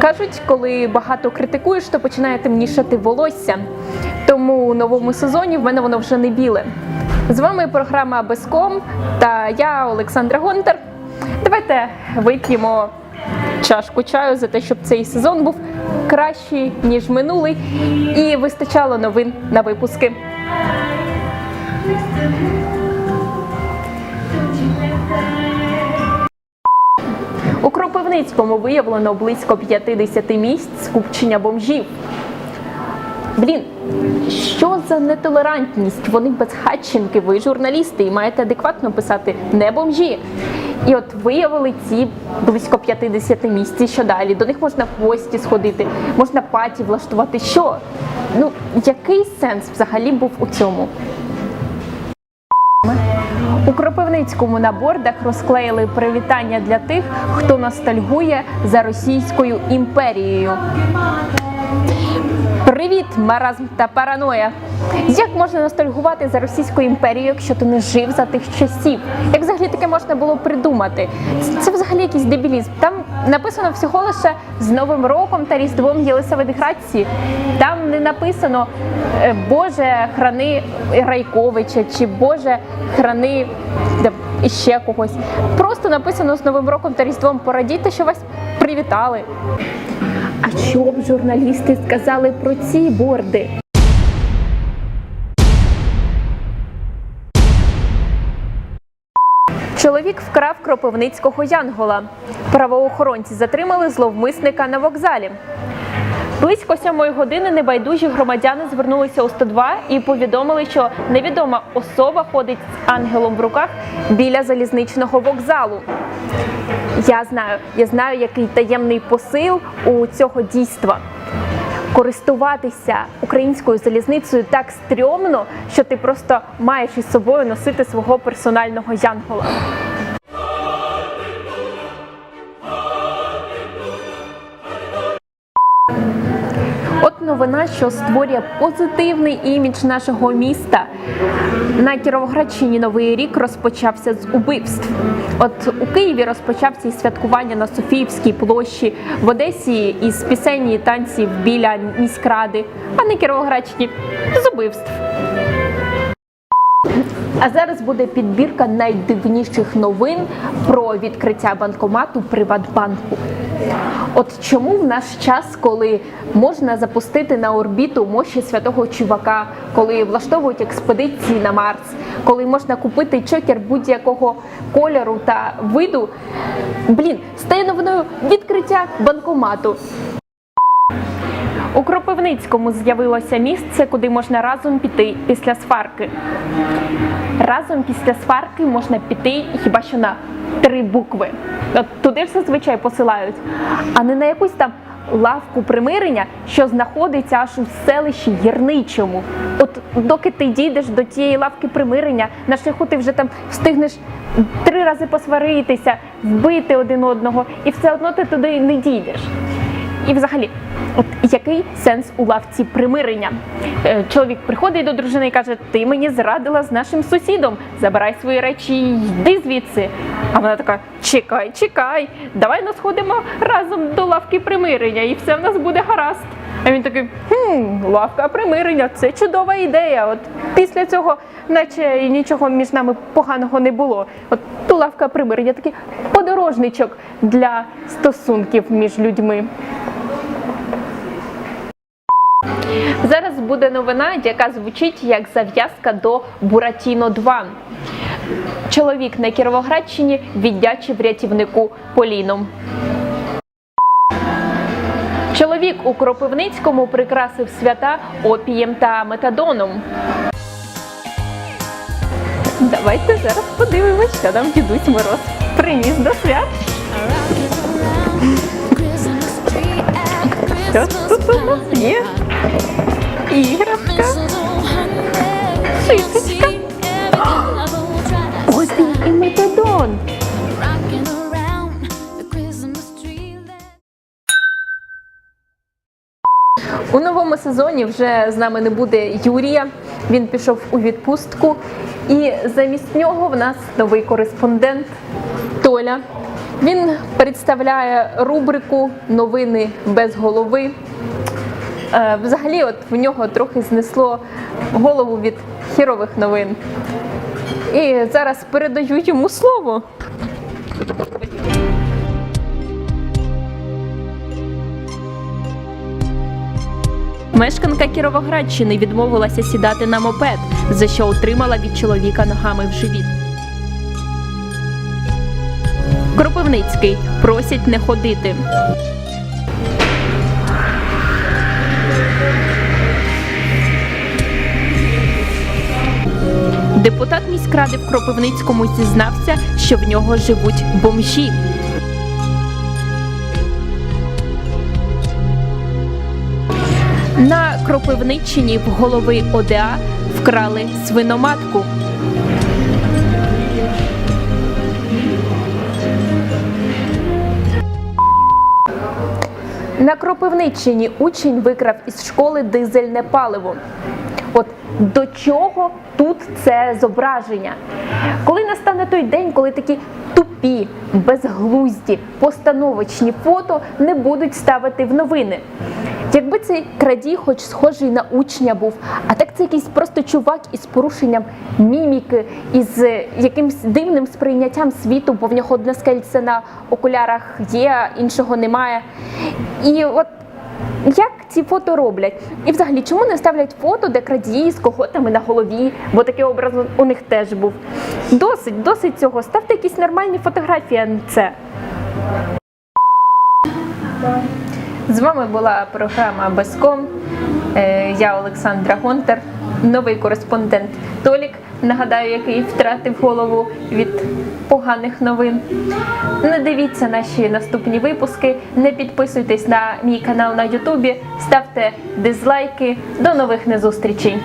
Кажуть, коли багато критикуєш, то починає темнішати волосся. Тому у новому сезоні в мене воно вже не біле. З вами програма Безком та я, Олександра Гонтар. Давайте вип'ємо чашку чаю за те, щоб цей сезон був кращий, ніж минулий, і вистачало новин на випуски. У Кропивницькому виявлено близько 50 місць скупчення бомжів. Блін, що за нетолерантність? Вони безхатченки, ви журналісти і маєте адекватно писати не бомжі. І от виявили ці близько 50 місць. Що далі? До них можна в гості сходити, можна паті влаштувати. Що? Ну, який сенс взагалі був у цьому? У Кропивницькому на бордах розклеїли привітання для тих, хто ностальгує за Російською імперією. Привіт, маразм та параноя! Як можна ностальгувати за Російською імперією, якщо ти не жив за тих часів? Як взагалі таке можна було придумати? Це, взагалі якийсь дебілізм. Там написано всього лише з Новим роком та Різдвом Єлисаветградці. Там не написано е, Боже, храни Райковича чи Боже, храни де, іще когось. Просто написано з Новим роком та Різдвом порадійте, що вас привітали. А що б журналісти сказали про ці борди? Чоловік вкрав кропивницького янгола. Правоохоронці затримали зловмисника на вокзалі. Близько сьомої години небайдужі громадяни звернулися у 102 і повідомили, що невідома особа ходить з ангелом в руках біля залізничного вокзалу. Я знаю, я знаю, який таємний посил у цього дійства. Користуватися українською залізницею так стрьомно, що ти просто маєш із собою носити свого персонального янгола. От новина, що створює позитивний імідж нашого міста. На Кіровоградщині новий рік розпочався з убивств. От у Києві розпочався із святкування на Софіївській площі, в Одесі із пісень і танців біля міськради, а на Кіровоградщині з убивств. А зараз буде підбірка найдивніших новин про відкриття банкомату Приватбанку. От чому в наш час, коли можна запустити на орбіту мощі святого чувака, коли влаштовують експедиції на Марс, коли можна купити чокер будь-якого кольору та виду, блін, стає новиною відкриття банкомату. У Кропивницькому з'явилося місце, куди можна разом піти після сварки. Разом після сварки можна піти хіба що на три букви. От туди ж зазвичай посилають, а не на якусь там лавку примирення, що знаходиться аж у селищі Гірничому. От доки ти дійдеш до тієї лавки примирення, на шляху ти вже там встигнеш три рази посваритися, вбити один одного, і все одно ти туди не дійдеш. І взагалі, от який сенс у лавці примирення? Е, Чоловік приходить до дружини і каже: Ти мені зрадила з нашим сусідом, забирай свої речі йди звідси. А вона така: Чекай, чекай, давай ну сходимо разом до лавки примирення, і все в нас буде гаразд. А він такий: хм, лавка примирення, це чудова ідея. От після цього, наче нічого між нами поганого не було. От ту лавка примирення такий подорожничок для стосунків між людьми. Зараз буде новина, яка звучить як зав'язка до Буратіно 2. Чоловік на Кіровоградщині віддячив рятівнику Поліном. Чоловік у Кропивницькому прикрасив свята опієм та метадоном. Давайте зараз подивимось, що нам дідусь Мороз приніс до свят. Що тут у нас є? Іграшка, шишечка. Ось і метадон. У новому сезоні вже з нами не буде Юрія. Він пішов у відпустку, і замість нього в нас новий кореспондент Толя. Він представляє рубрику Новини без голови. Е, Взагалі, от в нього трохи знесло голову від хірових новин. І зараз передаю йому слово. Мешканка Кіровоградщини відмовилася сідати на мопед, за що отримала від чоловіка ногами в живіт. Кропивницький просять не ходити. Депутат міськради в Кропивницькому зізнався, що в нього живуть бомжі. На Кропивниччині в голови ОДА вкрали свиноматку. На Кропивниччині учень викрав із школи дизельне паливо. От до чого тут це зображення? Коли настане той день, коли такі тупі, безглузді, постановочні фото не будуть ставити в новини. Якби цей крадій, хоч схожий на учня був, а так це якийсь просто чувак із порушенням міміки, із е, якимсь дивним сприйняттям світу, бо в нього одне скельце на окулярах є, іншого немає. І от як ці фото роблять? І взагалі, чому не ставлять фото, де крадії з коготами на голові? Бо такий образ у них теж був. Досить, досить цього. Ставте якісь нормальні фотографії, а не це. З вами була програма Безком. Е, Я Олександра Гонтар, новий кореспондент Толік. Нагадаю, який втратив голову від поганих новин. Не дивіться наші наступні випуски, не підписуйтесь на мій канал на Ютубі, ставте дизлайки. До нових незустрічей!